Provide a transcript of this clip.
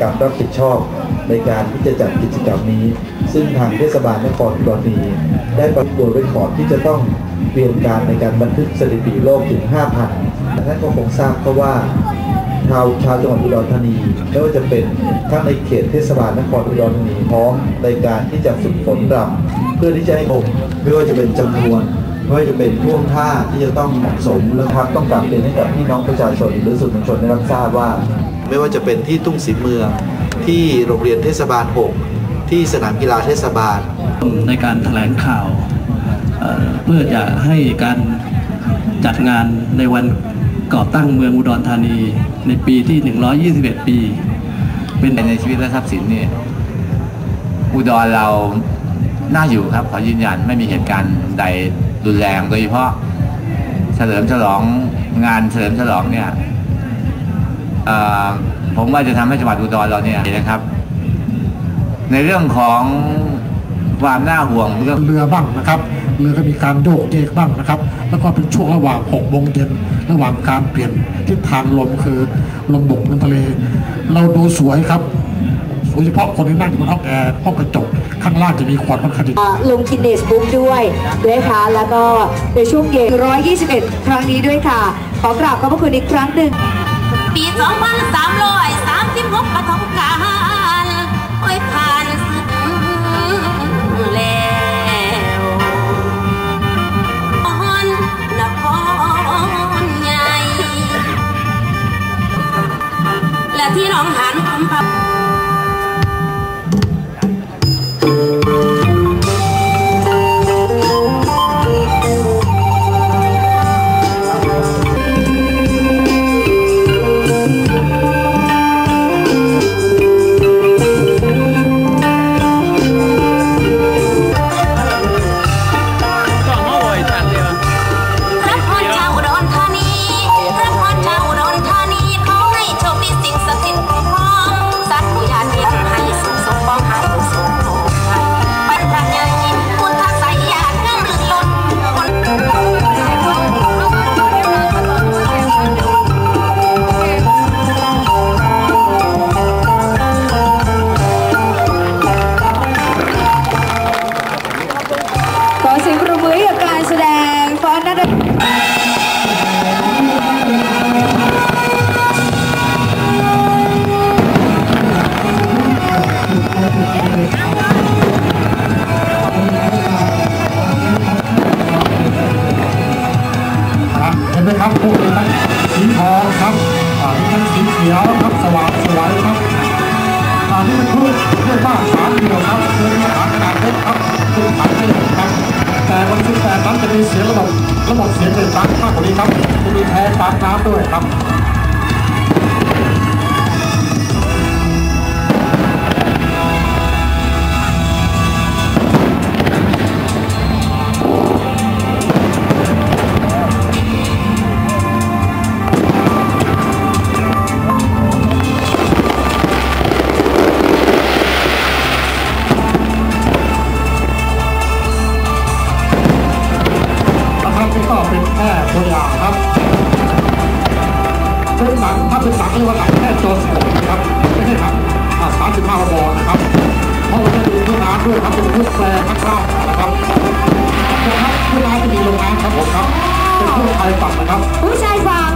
การรับผิดชอบในการที่จะจัดกิจกรรมนี้ ซึ่งทางเทศบาลนครอุดรธานีได้ประกวดเรคคอร์ดที่จะต้องเตรียมการในการบันทึกสถิติโลกถึง 5,000ท่านก็คงทราบเพราะว่าชาวชาวจังหวัดอุดรธานีไม่ว่าจะเป็นทั้งในเขตเทศบาลนครอุดรธานีพร้อมในการที่จะฝึกฝนรำเพื่อที่จะให้ผมไม่ว่าจะเป็นจำนวนไม่ว่าจะเป็นท่วงท่าที่จะต้องเหมาะสมแล้วครับต้องกลับเรียนให้กับพี่น้องประชาชนหรือสื่อมวลชนได้รับทราบว่า ไม่ว่าจะเป็นที่ตุ้งศรีเมือง ที่โรงเรียนเทศบาล 6 ที่สนามกีฬาเทศบาล ในการแถลงข่าวเอ่อเพื่อจะให้การจัดงานในวันก่อตั้งเมืองอุดรธานีในปีที่ 121 ปี เป็นในชีวิตและทรัพย์สินนี่อุดรเราน่าอยู่ครับขอยืนยันไม่มีเหตุการณ์ใดรุนแรงโดยเฉพาะเฉลิมฉลองงานเฉลิมฉลองเนี่ยเอ่อ ผมว่าจะทำให้จังหวัดอุดรเราเนี่ยนะครับ ในเรื่องของความน่าห่วงเรื่องเรือบ้างนะครับเรือก็มีการโยกเยกบ้างนะครับ แล้วก็เป็นช่วงระหว่าง6โมงเย็นระหว่างการเปลี่ยนทิศทางลมคือลมบกลมทะเล เราดูสวยครับโดยเฉพาะคนที่นั่งอยู่บนห้องแอร์ห้องกระจกข้างล่างจะมีควันค่อนข้างดีอ่าลงกินเนสบุ๊กด้วยนะคะแล้วก็ในช่วงเย็น121 ครั้งนี้ด้วยค่ะ ขอกราบขอบพระคุณอีกครั้งหนึ่ง ปี 2336ปฐมกาลโอ้ยผ่านสึกแล้วอ่อนนครใหญ่ และที่ร้องหัน ไหมครับพวกนี้ทั้งสีทองครับอ่ามีทั้งสีเขียวครับสว่างสวยครับอ่านี่เป็นพืชพืชบ้านสามเดียวครับคือมีฐานขนาดเล็กครับคือฐานไม่ใหญ่ครับแต่วันที่แปดนั้นจะมีเสียงระบบ ระบบเสียงเป็นดังมากกว่านี้ครับจะมีแทนปากน้ำด้วยครับ เป็นหนังถ้าเป็นหนังเรียกว่าหลังแค่โจรสลัดนะครับไม่ใช่หนังสามสิบห้าบอนะครับเพราะว่าจะมีทุกน้ำด้วยครับเป็นทุกแปรนักเล่านะครับนะครับทุกน้ำจะมีโรงงานครับผมครับเป็นผู้ชายฝั่งนะครับ ผู้ชายฝั่ง